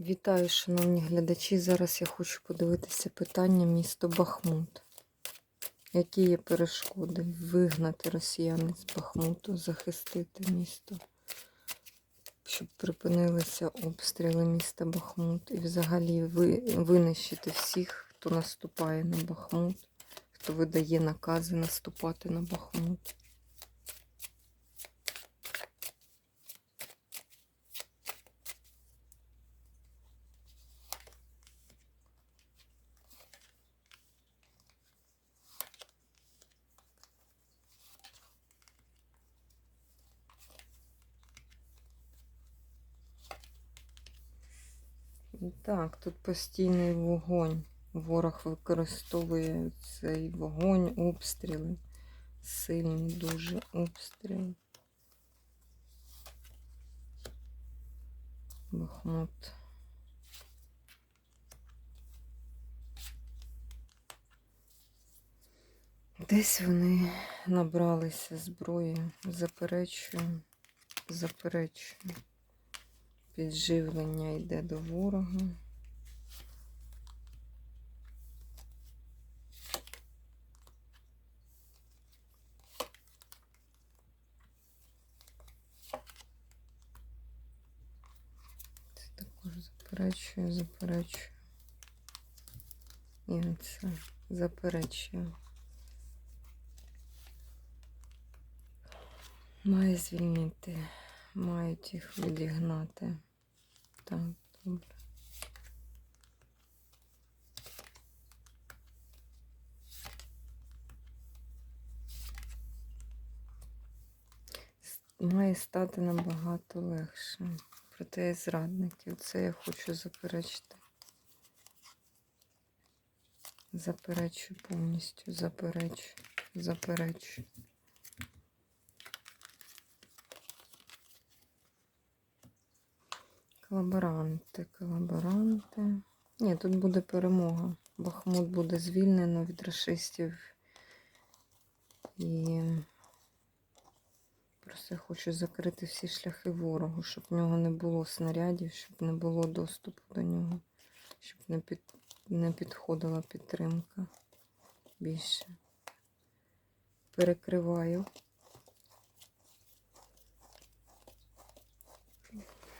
Вітаю, шановні глядачі. Зараз я хочу подивитися питання місто Бахмут. Які є перешкоди? Вигнати росіян з Бахмуту, захистити місто, щоб припинилися обстріли міста Бахмут і взагалі винищити всіх, хто наступає на Бахмут, хто видає накази наступати на Бахмут. Так, тут постійний вогонь. Ворог використовує цей вогонь, обстріли. Сильні дуже обстріли. Бахмут. Десь вони набралися зброї. Заперечую, заперечую. Підживлення йде до ворога. Це також заперечую, заперечую. І це заперечую. Має звільнити, мають їх відігнати. Так, добре. Має стати набагато легше. Проте зрадників. Це я хочу заперечити. Заперечу повністю, заперечу, заперечу. Колаборанти, колаборанти. Ні, тут буде перемога. Бахмут буде звільнено від расистів. І просто хочу закрити всі шляхи ворогу, щоб в нього не було снарядів, щоб не було доступу до нього, щоб не, під, не підходила підтримка більше. Перекриваю.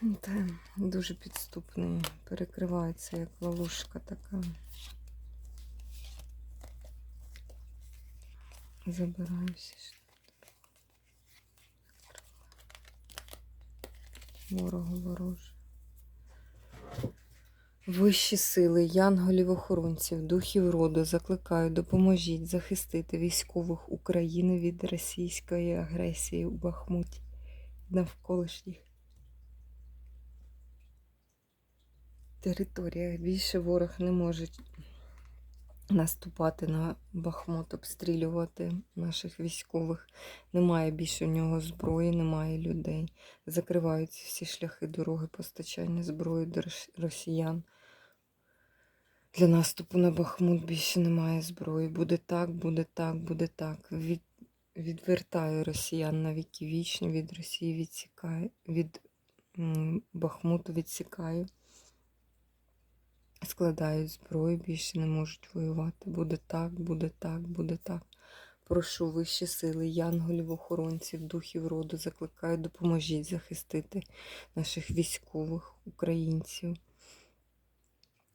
Та дуже підступний. Перекривається як ловушка така. Забираю всі ж. Ворогу вороже. Вищі сили, янголів охоронців, духів роду закликаю, допоможіть захистити військових України від російської агресії у Бахмуті навколишніх територіях. Більше ворог не може наступати на Бахмут, обстрілювати наших військових. Немає більше у нього зброї, немає людей. Закриваються всі шляхи дороги постачання зброї до росіян. Для наступу на Бахмут більше немає зброї. Буде так, буде так, буде так. Від, відвертаю росіян на віки вічні, від Росії відсікаю, від Бахмуту відсікаю складають зброю, більше не можуть воювати. Буде так, буде так, буде так. Прошу вищі сили, янголів, охоронців, духів роду, закликаю, допоможіть захистити наших військових, українців,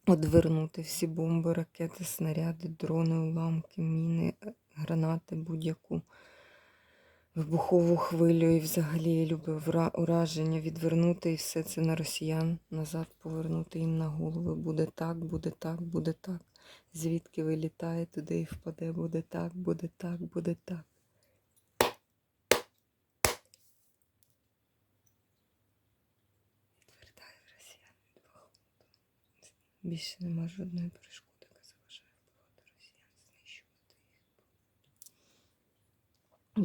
одвернути всі бомби, ракети, снаряди, дрони, уламки, міни, гранати, будь-яку вибухову хвилю і взагалі любе ураження відвернути і все це на росіян назад повернути їм на голови. Буде так, буде так, буде так. Звідки вилітає, туди і впаде. Буде так, буде так, буде так. Відвертаю росіян від. Більше нема жодної перешкоди,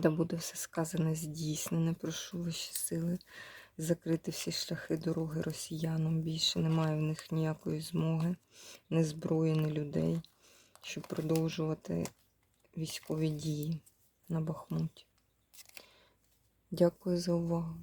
Да буде все сказане здійснене, прошу ваші сили закрити всі шляхи дороги росіянам. Більше немає в них ніякої змоги, ні зброї, ні людей, щоб продовжувати військові дії на Бахмуті. Дякую за увагу.